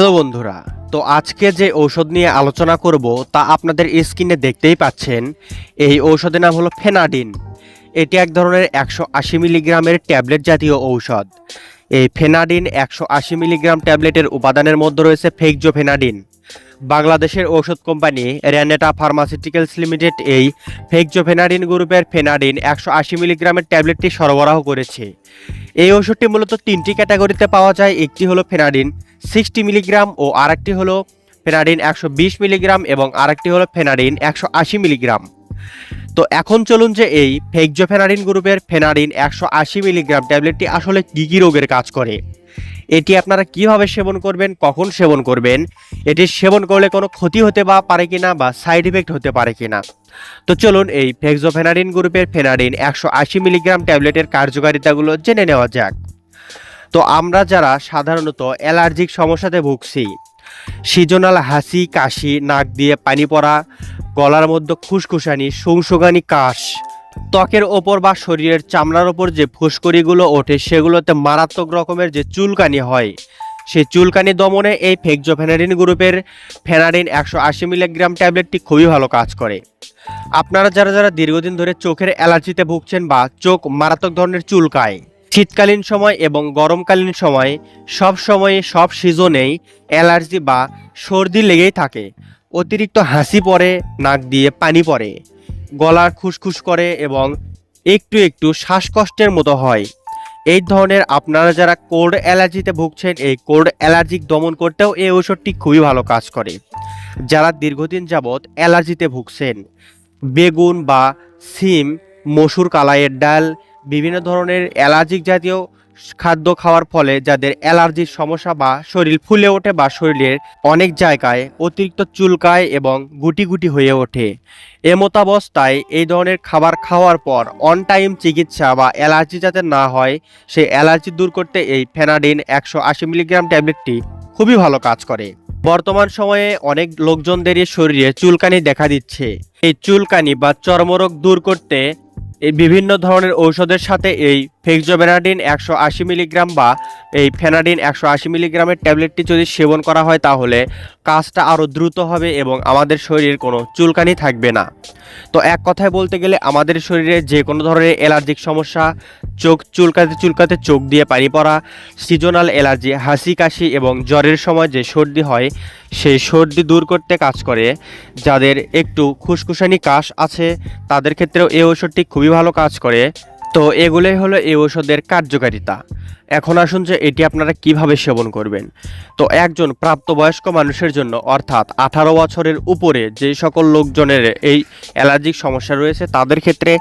Hello বন্ধুরা, তো আজকে যে ঔষধ নিয়ে আলোচনা করব তা আপনাদের স্ক্রিনে দেখতেই পাচ্ছেন, এই ঔষধের নাম হলো ফেনাডিন। এটি এক ধরনের একশো আশি মিলিগ্রামের ট্যাবলেট জাতীয় ঔষধ। এই ফেনাডিন একশো আশি মিলিগ্রাম ট্যাবলেটের উপাদানের মধ্যে রয়েছে ফেকজোফেনাডিন বাংলাদেশের ঔষধ কোম্পানি র্যানেটা ফার্মাসিউটিক্যালস লিমিটেড এই ফেকজোফেনাডিন গ্রুপের ফেনাডিন একশো আশি মিলিগ্রামের ট্যাবলেটটি সরবরাহ করেছে। এই ওষুধটি মূলত তিনটি ক্যাটাগরিতে পাওয়া যায়, একটি হলো ফেনাডিন সিক্সটি মিলিগ্রাম ও আরেকটি হলো ফেনাডিন একশো বিশ মিলিগ্রাম এবং আরেকটি হলো ফেনাডিন একশো আশি মিলিগ্রাম। তো এখন চলুন যে এই ফেকজোফেনাডিন গ্রুপের ফেনাডিন একশো আশি মিলিগ্রাম ট্যাবলেটটি আসলে কী কী রোগের কাজ করে। এটি আপনারা কীভাবে সেবন করবেন, কখন সেবন করবেন, এটি সেবন করলে কোনো ক্ষতি হতে বা পারে কিনা বা সাইড ইফেক্ট হতে পারে কিনা। তো চলুন এই ফেক্সোফেনাডিন গ্রুপের ফেনারিন একশো আশি মিলিগ্রাম ট্যাবলেটের কার্যকারিতাগুলো জেনে নেওয়া যাক। তো আমরা যারা সাধারণত অ্যালার্জিক সমস্যাতে ভুগছি, সিজনাল হাসি, কাশি, নাক দিয়ে পানি পড়া, গলার মধ্যে খুসখুসানি সুংসুগানি কাশ ত্বকের ওপর বা শরীরের চামড়ার ওপর যে ফুসকড়িগুলো ওঠে, সেগুলোতে মারাত্মক রকমের যে চুলকানি হয়, সেই চুলকানি দমনে এই ফেকজোফেনাডিন গ্রুপের ফেনারিন একশো আশি মিলিগ্রাম ট্যাবলেটটি খুবই ভালো কাজ করে। আপনারা যারা যারা দীর্ঘদিন ধরে চোখের অ্যালার্জিতে ভুগছেন বা চোখ মারাত্মক ধরনের চুলকায়, শীতকালীন সময় এবং গরমকালীন সময় সব সময়ে সব সিজনেই অ্যালার্জি বা সর্দি লেগেই থাকে। অতিরিক্ত হাসি পড়ে, নাক দিয়ে পানি পড়ে। গলা খুসখুস করে এবং একটু একটু শ্বাসকষ্টের মতো হয়। এই ধরনের আপনারা যারা কোল্ড অ্যালার্জিতে ভুগছেন, এই কোল্ড অ্যালার্জিক দমন করতেও এই ঔষধটি খুবই ভালো কাজ করে। যারা দীর্ঘদিন যাবৎ অ্যালার্জিতে ভুগছেন, বেগুন বা সিম, মসুর কালাইয়ের ডাল, বিভিন্ন ধরনের অ্যালার্জিক জাতীয় খাদ্য খাওয়ার ফলে যাদের অ্যালার্জির সমস্যা বা শরীর ফুলে ওঠে বা শরীরের অনেক জায়গায় অতিরিক্ত চুলকায় এবং গুটি গুটি হয়ে ওঠে। এমতাবস্থায় এই ধরনের খাবার খাওয়ার পর অন টাইম চিকিৎসা বা অ্যালার্জি যাতে না হয় সেই অ্যালার্জি দূর করতে এই ফেনাডিন একশো আশি মিলিগ্রাম ট্যাবলেটটি খুবই ভালো কাজ করে। বর্তমান সময়ে অনেক লোকজনদেরই শরীরে চুলকানি দেখা দিচ্ছে। এই চুলকানি বা চর্মরোগ দূর করতে এই বিভিন্ন ধরনের ঔষধের সাথে এই ফেক্সোবেনাডিন একশো আশি মিলিগ্রাম বা এই ফেনাডিন একশো আশি মিলিগ্রামের ট্যাবলেটটি যদি সেবন করা হয় তাহলে কাজটা আরও দ্রুত হবে এবং আমাদের শরীরের কোনো চুলকানি থাকবে না। তো এক কথায় বলতে গেলে আমাদের শরীরে যে কোনো ধরনের অ্যালার্জিক সমস্যা, চোখ চুলকাতে চুলকাতে চোখ দিয়ে পানি পড়া, সিজনাল অ্যালার্জি, হাসি কাশি এবং জ্বরের সময় যে সর্দি হয় সেই সর্দি দূর করতে কাজ করে। যাদের একটু খুসখুসানি কাশ আছে, তাদের ক্ষেত্রেও এই ঔষধটি খুবই ভালো কাজ করে। তো এগুলোই হলো এই ঔষধের কার্যকারিতা। এখন আসুন যে এটি আপনারা কীভাবে সেবন করবেন। তো একজন প্রাপ্তবয়স্ক মানুষের জন্য অর্থাৎ আঠারো বছরের উপরে যে সকল লোকজনের এই অ্যালার্জিক সমস্যা রয়েছে, তাদের ক্ষেত্রে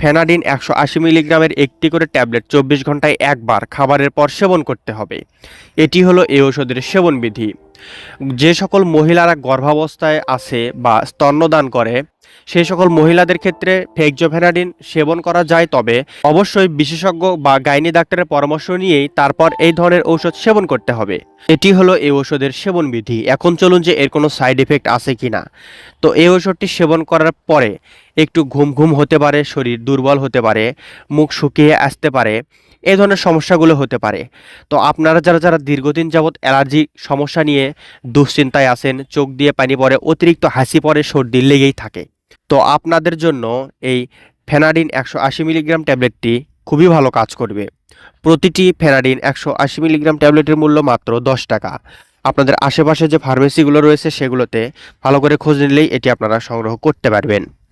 ফেনাডিন একশো আশি মিলিগ্রামের একটি করে ট্যাবলেট চব্বিশ ঘন্টায় একবার খাবারের পর সেবন করতে হবে। এটি হলো এই ঔষধের সেবন বিধি। যে সকল মহিলারা গর্ভাবস্থায় আছে বা স্তন্যদান করে সেই সকল মহিলাদের ক্ষেত্রে ফেকজোফেনাডিন সেবন করা যায়। তবে অবশ্যই বিশেষজ্ঞ বা গাইনি ডাক্তারের পরামর্শ নিয়েই তারপর এই ধরনের ঔষধ সেবন করতে হবে। এটি হলো এই ঔষধের সেবন বিধি। এখন চলুন যে এর কোনো সাইড এফেক্ট আছে কিনা। তো এই ঔষধটি সেবন করার পরে একটু ঘুম ঘুম হতে পারে, শরীর দুর্বল হতে পারে, মুখ শুকিয়ে আসতে পারে এই ধরনের সমস্যাগুলো হতে পারে। তো আপনারা যারা যারা দীর্ঘদিন যাবৎ অ্যালার্জি সমস্যা নিয়ে দুশ্চিন্তায় আছেন, চোখ দিয়ে পানি পড়ে, অতিরিক্ত হাসি পড়ে, সর্দি লেগেই থাকে। তো আপনাদের জন্য এই ফেনাডিন একশো আশি মিলিগ্রাম ট্যাবলেটটি খুবই ভালো কাজ করবে। প্রতিটি ফেনাডিন একশো আশি মিলিগ্রাম ট্যাবলেটের মূল্য মাত্র দশ টাকা। আপনাদের আশেপাশে যে ফার্মেসিগুলো রয়েছে, সেগুলোতে ভালো করে খোঁজ নিলেই এটি আপনারা সংগ্রহ করতে পারবেন।